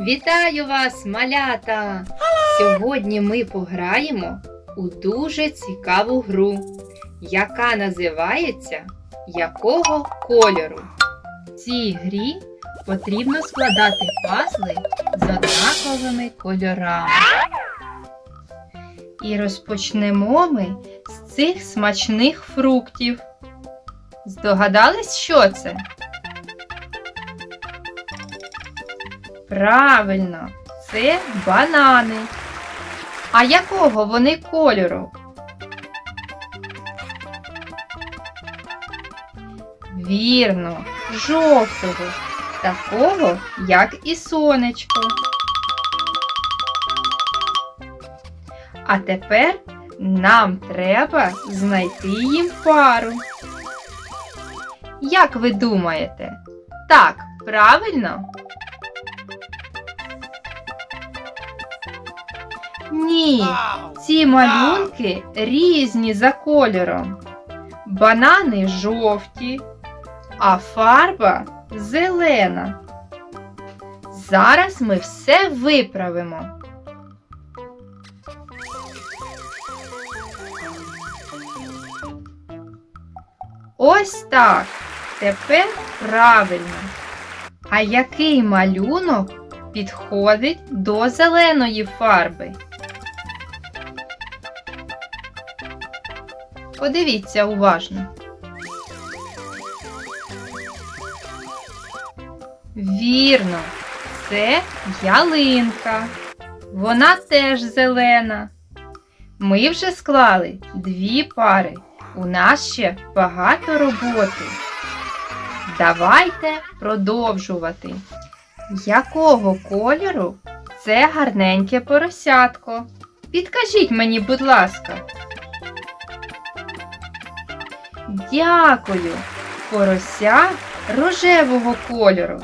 Вітаю вас, малята! Сьогодні ми пограємо у дуже цікаву гру, яка називається Якого кольору? В цій грі потрібно складати пазли з однаковими кольорами. І розпочнемо ми з цих смачних фруктів. Здогадались, що це? Правильно, це банани. А якого вони кольору? Вірно, жовтого, такого, як і сонечко. А тепер нам треба знайти їм пару. Як ви думаєте? Так, правильно? Ні, ці малюнки різні за кольором. Банани жовті, а фарба зелена. Зараз ми все виправимо. Ось так. Тепер правильно. А який малюнок підходить до зеленої фарби? Подивіться уважно. Вірно, це ялинка. Вона теж зелена. Ми вже склали дві пари. У нас ще багато роботи. Давайте продовжувати. Якого кольору це гарненьке поросятко? Підкажіть мені, будь ласка. Дякую. Порося рожевого кольору.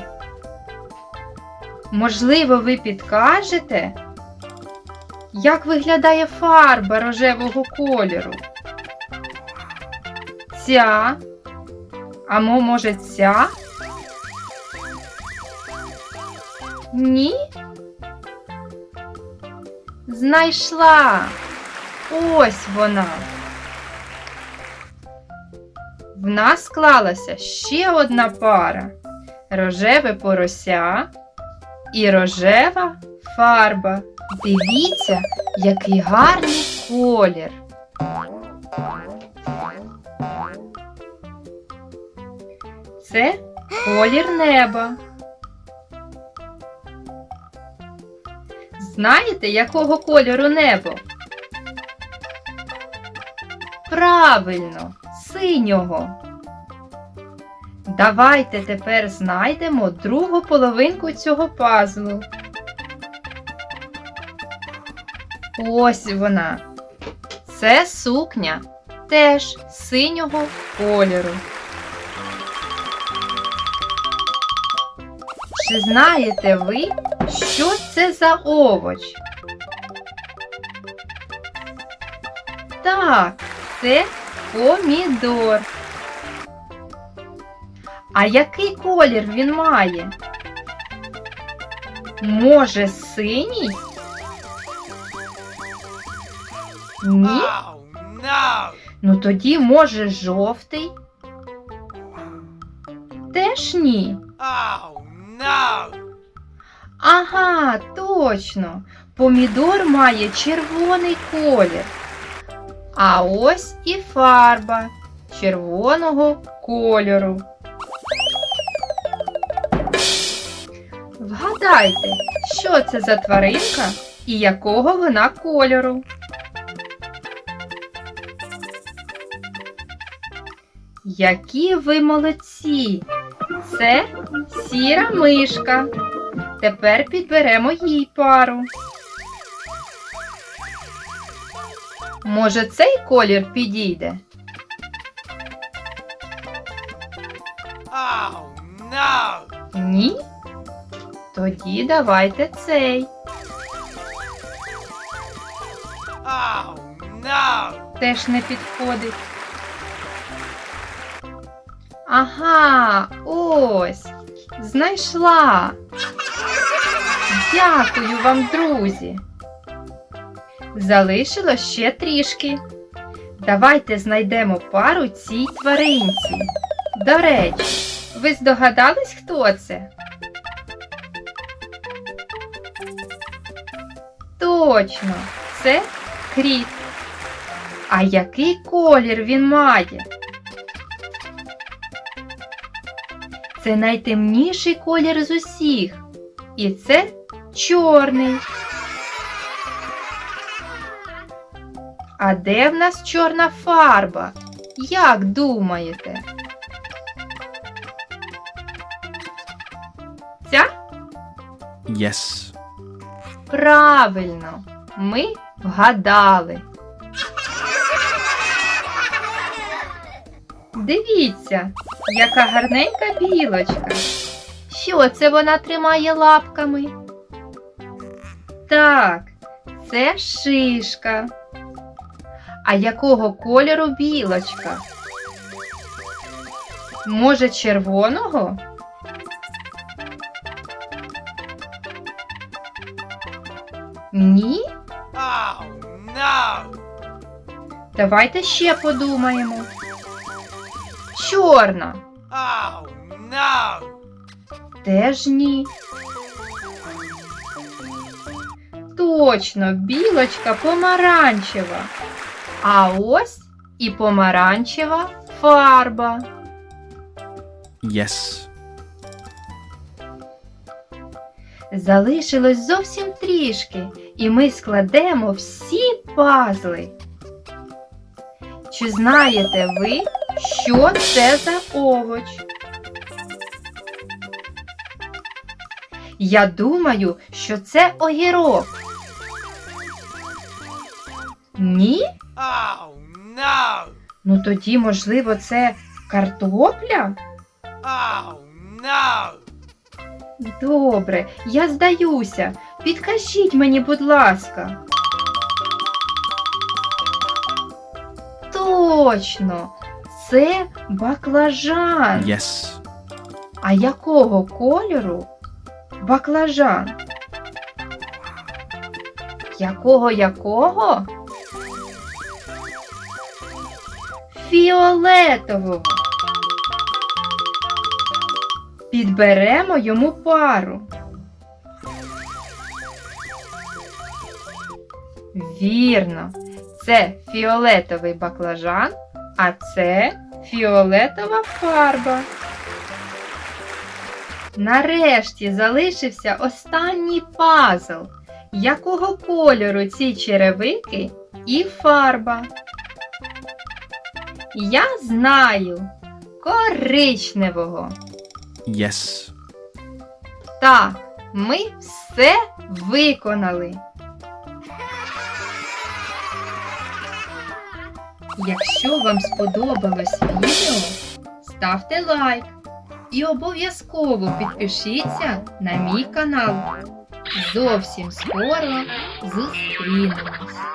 Можливо, ви підкажете, як виглядає фарба рожевого кольору? Ця. А може, ця? Ні? Знайшла. Ось вона. В нас склалася ще одна пара. Рожеве порося і рожева фарба. Дивіться, який гарний колір. Це колір неба. Знаєте, якого кольору небо? Правильно, синього. Давайте тепер знайдемо другу половинку цього пазлу. Ось вона. Це сукня теж синього кольору. Чи знаєте ви, що це за овоч? Так, це помідор. А який колір він має? Може, синій? Ні? Ну тоді може жовтий? Теж ні. Oh no! Ага, точно. Помідор має червоний колір. А ось і фарба червоного кольору. Вгадайте, що це за тваринка і якого вона кольору? Які ви молодці! Це сіра мишка. Тепер підберемо їй пару. Може, цей колір підійде? Oh no! Ні? Тоді давайте цей. Oh no! Теж не підходить. Ага, ось. Знайшла. Дякую вам, друзі. Залишилось ще трішки. Давайте знайдемо пару цій тваринці. До речі, ви здогадались, хто це? Точно, це кріт. А який колір він має? Це найтемніший колір з усіх. І це чорний. А де в нас чорна фарба? Як думаєте? Ця? Yes. Правильно, ми вгадали. Дивіться, яка гарненька білочка. Що це вона тримає лапками? Так, це шишка. А якого кольору білочка? Може, червоного? Ні? Oh no! Давайте ще подумаємо. Чорна. Oh no! Теж ні. Точно, білочка помаранчева. А ось і помаранчева фарба. Yes. Залишилось зовсім трішки, і ми складемо всі пазли. Чи знаєте ви, що це за овоч? Я думаю, що це огірок. Ні? Oh no! Ну тоді, можливо, це картопля? Oh no! Добре, я здаюся. Підкажіть мені, будь ласка. Точно, це баклажан. Yes. А якого кольору баклажан? Якого якого? Фіолетового. Підберемо йому пару. Вірно, це фіолетовий баклажан, а це фіолетова фарба. Нарешті залишився останній пазл. Якого кольору ці черевики і фарба? Я знаю коричневого. Yes. Так, ми все виконали. Якщо вам сподобалось відео, ставте лайк і обов'язково підпишіться на мій канал. Зовсім скоро зустрінемось.